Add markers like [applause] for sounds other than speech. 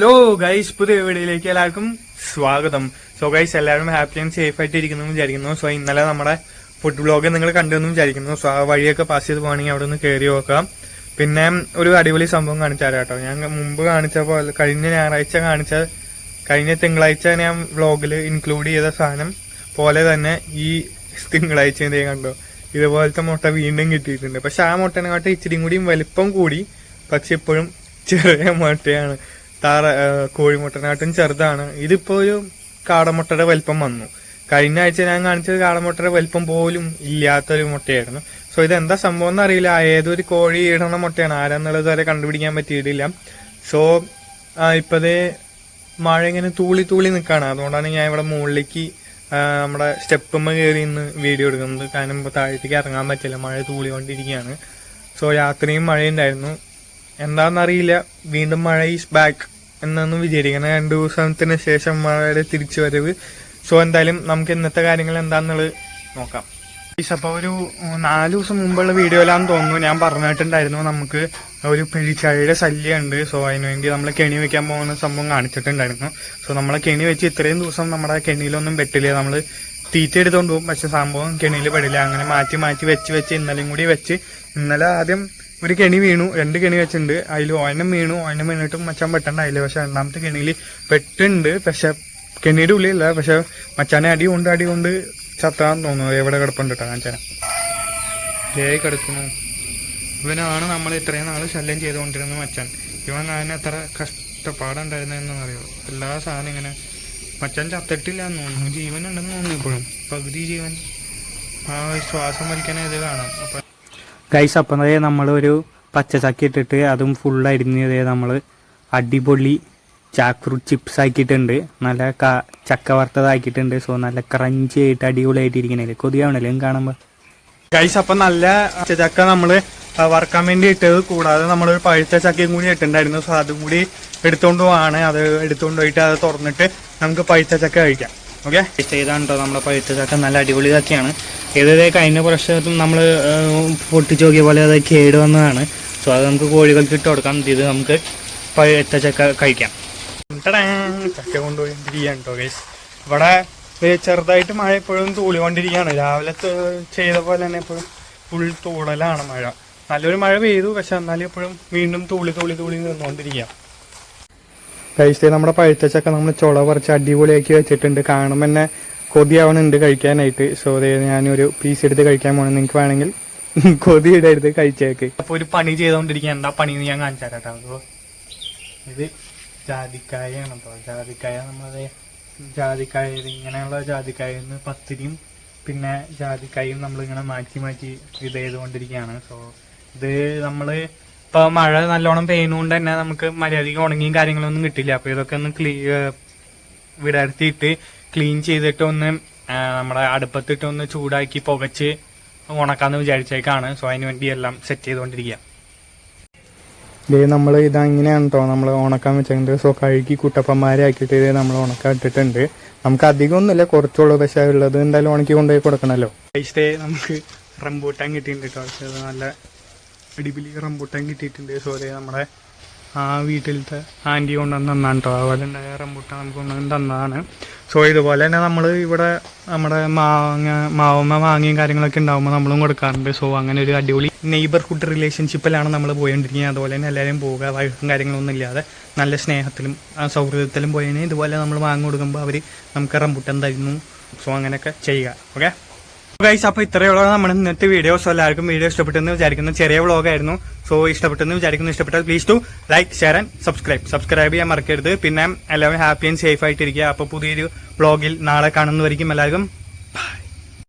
Hello guys പുതിയ വീഡിയോയിലേക്ക് എല്ലാവർക്കും സ്വാഗതം. സോ ഗൈസ് എല്ലാവരും ഹാപ്പി ആൻഡ് സേഫ് ആയിട്ട് ഇരിക്കുന്നു വിചാരിക്കുന്നു. സോ ഇന്നലെ നമ്മുടെ ഫുഡ് ബ്ലോഗ് നിങ്ങൾ കണ്ടെന്ന് വിചാരിക്കുന്നു. സോ ആ വഴിയൊക്കെ പാസ് ചെയ്ത് പോകണമെങ്കിൽ അവിടെ ഒന്ന് കയറി നോക്കാം. പിന്നെ ഒരു അടിപൊളി സംഭവം കാണിച്ചു തരാം കേട്ടോ. ഞാൻ മുമ്പ് കാണിച്ച പോലെ കഴിഞ്ഞ ഞായറാഴ്ച കാണിച്ച കഴിഞ്ഞ തിങ്കളാഴ്ച ഞാൻ വ്ളോഗിൽ ഇൻക്ലൂഡ് ചെയ്ത സാധനം പോലെ തന്നെ ഈ തിങ്കളാഴ്ച കണ്ടോ. ഇതുപോലത്തെ മുട്ട വീണ്ടും കിട്ടിയിട്ടുണ്ട്. പക്ഷെ ആ മുട്ടനെക്കാട്ട് ഇച്ചിരിയും കൂടിയും വലിപ്പം കൂടി. പക്ഷെ ഇപ്പോഴും ചെറിയ മുട്ടയാണ്. താറ കോഴിമുട്ടനാട്ടും ചെറുതാണ്. ഇതിപ്പോ ഒരു കാടമുട്ടയുടെ വലിപ്പം വന്നു. കഴിഞ്ഞ ആഴ്ച ഞാൻ കാണിച്ചത് കാടമുട്ടയുടെ വലിപ്പം പോലും ഇല്ലാത്തൊരു മുട്ടയായിരുന്നു. സോ ഇത് എന്താ സംഭവം എന്നറിയില്ല. ഏതൊരു കോഴി ഇടണ മുട്ടയാണ്. ആരാന്നുള്ളത് വരെ കണ്ടുപിടിക്കാൻ പറ്റിയിട്ടില്ല. സോ ഇപ്പതേ മഴ ഇങ്ങനെ തൂളി തൂളി നിൽക്കുകയാണ് അതുകൊണ്ടാണ് ഞാൻ ഇവിടെ മുകളിലേക്ക് നമ്മുടെ സ്റ്റെപ്പുമ്മ കയറി ഇന്ന് വീഡിയോ എടുക്കുന്നത്. കാരണം ഇപ്പോൾ താഴത്തേക്ക് ഇറങ്ങാൻ പറ്റില്ല. മഴ തൂളിക്കൊണ്ടിരിക്കുകയാണ്. സോ രാത്രിയും മഴയുണ്ടായിരുന്നു. എന്താണെന്നറിയില്ല വീണ്ടും മഴ ഈസ് ബാക്ക് എന്നൊന്നും വിചാരിക്കണം രണ്ടു ദിവസത്തിന് ശേഷം മഴയുടെ തിരിച്ചു വരവ് സോ എന്തായാലും നമുക്ക് ഇന്നത്തെ കാര്യങ്ങൾ എന്താണെന്നുള്ളത് നോക്കാം. ഈസ് അപ്പോൾ ഒരു നാല് ദിവസം മുമ്പുള്ള വീഡിയോയിലാന്ന് തോന്നുന്നു. ഞാൻ പറഞ്ഞിട്ടുണ്ടായിരുന്നു നമുക്ക് ഒരു പെരിച്ചാഴിയുടെ ശല്യമുണ്ട്. സോ അതിനുവേണ്ടി നമ്മൾ കെണി വെക്കാൻ പോകുന്ന സംഭവം കാണിച്ചിട്ടുണ്ടായിരുന്നു. സോ നമ്മളെ കെണി വെച്ച് ഇത്രയും ദിവസം നമ്മുടെ കെണിയിലൊന്നും പെട്ടില്ല നമ്മൾ തീറ്റ എടുത്തുകൊണ്ട് പോകും. പക്ഷെ സംഭവം കെണിയിൽ പെടില്ല. അങ്ങനെ മാറ്റി മാറ്റി വെച്ച് വെച്ച് ഇന്നലെയും കൂടി വെച്ച് ഇന്നലെ ആദ്യം ഒരു കെണി വീണു രണ്ട് കെണി വെച്ചിട്ടുണ്ട്. അതിൽ ഒയനം വീണു ഒയനം വീണിട്ടും മച്ചാൻ പെട്ടണ്ടായില്ല പക്ഷെ രണ്ടാമത്തെ കെണിയിൽ പെട്ടുണ്ട്. പക്ഷെ കെണിയുടെ ഉള്ളിലല്ല. പക്ഷെ മച്ചാനെ അടി കൊണ്ട് അടി കൊണ്ട് ചത്താന്ന് തോന്നുന്നു. എവിടെ കിടപ്പുണ്ട് കേട്ടോ ദേ കിടക്കുന്നു. ഇവനാണ് നമ്മൾ ഇത്രയും നാൾ ശല്യം ചെയ്തുകൊണ്ടിരുന്നത് മച്ചാൻ. ഇവൻ അതിന് എത്ര കഷ്ടപ്പാടുണ്ടായിരുന്നതെന്ന് അറിയോ? എല്ലാ സാധനം ഇങ്ങനെ മച്ചാൻ ചത്തിട്ടില്ല എന്ന് തോന്നുന്നു. ജീവൻ ഉണ്ടെന്ന് തോന്നുന്നു ഇപ്പോഴും. പകുതി ജീവൻ. ആ ശ്വാസം വലിക്കാൻ ഇത് കാണാം. അപ്പൊ ഗൈസ് അപ്പം നമ്മൾ ഒരു പച്ചച്ചക്ക ഇട്ടിട്ട് അതും ഫുൾ അരിഞ്ഞത് നമ്മൾ അടിപൊളി ജാക്ക് ഫ്രൂട്ട് ചിപ്സ് ആക്കിയിട്ടുണ്ട്. നല്ല ക- ചക്ക വറുത്തതാക്കിയിട്ടുണ്ട് സോ നല്ല ക്രഞ്ചി ആയിട്ട് അടിപൊളിയായിട്ട് ഇരിക്കണേ കൊതിയാവണല്ലേ കാണുമ്പോൾ ഗൈസ് അപ്പം നല്ല ചക്ക നമ്മൾ ആ, വറുക്കാൻ വേണ്ടി ഇട്ടത്. കൂടാതെ നമ്മളൊരു പഴുത്ത ചക്കയും കൂടി ഇട്ടിട്ടുണ്ടായിരുന്നു. സോ അതും കൂടി എടുത്തോണ്ട് പോവാണ്. അത് എടുത്തോണ്ട് പോയിട്ട് അത് തുറന്നിട്ട് നമുക്ക് പഴുത്ത ചക്ക കഴിക്കാം. ഓക്കെ ഇതാണ് കേട്ടോ നമ്മുടെ പഴുത്ത ചക്ക? നല്ല അടിപൊളി ചക്കയാണ്. ഏതേ കഴിഞ്ഞ പ്രാവശ്യത്തും നമ്മൾ പൊട്ടിച്ച് നോക്കിയ പോലെ അത് കേട് വന്നതാണ്. സോ അത് നമുക്ക് കോഴികൾക്ക് ഇട്ട് കൊടുക്കാം. ഇത് നമുക്ക് പഴുത്ത ചക്ക കഴിക്കാം. ടടാ, ചക്ക കൊണ്ടുപോയി ഇരിക്കുകയാണ് കേട്ടോ ഗൈസ് ഇവിടെ ചെറുതായിട്ട് മഴ എപ്പോഴും തൂളിക്കൊണ്ടിരിക്കുകയാണ്. രാവിലെ ചെയ്ത പോലെ തന്നെ എപ്പോഴും ഫുൾ തൂളലാണ് മഴ. നല്ലൊരു മഴ പെയ്തു പക്ഷെ എന്നാലും എപ്പോഴും വീണ്ടും തൂളി തൂളി തൂളി നിന്നുകൊണ്ടിരിക്കുക. കഴിച്ചേ നമ്മുടെ പഴുത്ത ചക്ക നമ്മൾ ചുള കുറച്ച് അടിപൊളിയാക്കി വെച്ചിട്ടുണ്ട്. കാണുമ്പോൾ തന്നെ കൊതിയാവണുണ്ട് കഴിക്കാനായിട്ട്. സോ അതേ ഞാനൊരു പീസ് എടുത്ത് കഴിക്കാൻ പോകണം നിങ്ങൾക്ക് വേണമെങ്കിൽ [laughs] കൊതി ഇടരുത് കഴിച്ചേക്ക്. അപ്പോൾ ഒരു പണി ചെയ്തുകൊണ്ടിരിക്കുക എന്താ പണി ഞാൻ കാണിച്ചു കേട്ടോ അപ്പോൾ ഇത് ജാതിക്കായാണ് കേട്ടോ ജാതിക്കായ നമ്മളത് ജാതിക്കായ ഇങ്ങനെയുള്ള ജാതിക്കായ പത്തിരിയും പിന്നെ ജാതിക്കായും നമ്മളിങ്ങനെ മാറ്റി മാറ്റി ഇത് ചെയ്തുകൊണ്ടിരിക്കുകയാണ് സോ ഇത് നമ്മൾ ഇപ്പൊ മഴ നല്ലോണം പെയ്യുന്നതുകൊണ്ട് തന്നെ നമുക്ക് മര്യാദയ്ക്ക് ഉണങ്ങിയും കാര്യങ്ങളൊന്നും കിട്ടില്ല. അപ്പൊ ഇതൊക്കെ ഒന്ന് ക്ലീ വിടർത്തിയിട്ട് ക്ലീൻ ചെയ്തിട്ട് ഒന്ന് നമ്മുടെ അടുപ്പത്തിട്ട് ഒന്ന് ചൂടാക്കി പുകച്ച് ഉണക്കാന്ന് വിചാരിച്ചേക്കാണ്. സോ അതിന് വേണ്ടി എല്ലാം സെറ്റ് ചെയ്തുകൊണ്ടിരിക്കുക ഇതേ നമ്മൾ ഇതങ്ങനെയാണ് കേട്ടോ നമ്മൾ ഉണക്കാൻ വെച്ചിട്ടുണ്ട് സോ കഴുകി കുട്ടപ്പന്മാരെ ആക്കിയിട്ട് ഇത് നമ്മൾ ഉണക്കാൻ ഇട്ടിട്ടുണ്ട്. നമുക്ക് അധികം ഒന്നുമില്ല കുറച്ചുള്ളൂ. പക്ഷെ ഉള്ളത് എന്തായാലും ഉണക്കി കൊണ്ടുപോയി കൊടുക്കണമല്ലോ പൈസ നമുക്ക് റംബൂട്ടാൻ കിട്ടിയിട്ടുണ്ട് കേട്ടോ പക്ഷേ അത് നല്ല അടിപൊളി റംബൂട്ടാൻ കിട്ടിയിട്ടുണ്ട്. സോ അതെ നമ്മുടെ ആ വീട്ടിലത്തെ ആന്റി കൊണ്ടുവന്ന് തന്നാണ് കേട്ടോ അതുപോലെ ഉണ്ടായ റംബൂട്ടാൻ നമുക്ക് കൊണ്ടുവന്ന് തന്നതാണ്. സോ ഇതുപോലെ തന്നെ നമ്മൾ ഇവിടെ നമ്മുടെ മാങ്ങ മാവുമ്മ മാങ്ങയും കാര്യങ്ങളൊക്കെ ഉണ്ടാകുമ്പോൾ നമ്മളും കൊടുക്കാറുണ്ട്. സോ അങ്ങനെ ഒരു അടിപൊളി നെയ്ബർഹുഡ് റിലേഷൻഷിപ്പിലാണ് നമ്മൾ പോയിക്കൊണ്ടിരിക്കുന്നത് അതുപോലെ തന്നെ എല്ലാവരും പോവുക വഴക്കും കാര്യങ്ങളൊന്നും ഇല്ലാതെ നല്ല സ്നേഹത്തിലും സൗഹൃദത്തിലും പോയതിനെ ഇതുപോലെ നമ്മൾ മാങ്ങ കൊടുക്കുമ്പോൾ അവർ നമുക്ക് റംബൂട്ടാൻ തരുന്നു. സോ അങ്ങനെയൊക്കെ ചെയ്യുക. ഓക്കെ ഗൈസ് അപ്പോൾ ഇത്രയുള്ള നമ്മുടെ ഇന്നത്തെ വീഡിയോ സോ എല്ലാവർക്കും വീഡിയോ ഇഷ്ടപ്പെട്ടെന്ന് വിചാരിക്കുന്നു. ചെറിയ വ്ളോഗായിരുന്നു സോ ഇഷ്ടപ്പെട്ടെന്ന് വിചാരിക്കുന്നു. ഇഷ്ടപ്പെട്ടാൽ please to like share and subscribe subscribe ചെയ്യാൻ മറക്കരുത്. പിന്നെ എല്ലാവരും ഹാപ്പി ആൻഡ് സേഫ് ആയിട്ടിരിക്കുക. അപ്പോൾ പുതിയൊരു വ്ളോഗിൽ നാളെ കാണുന്നവരിക്കും എല്ലാവർക്കും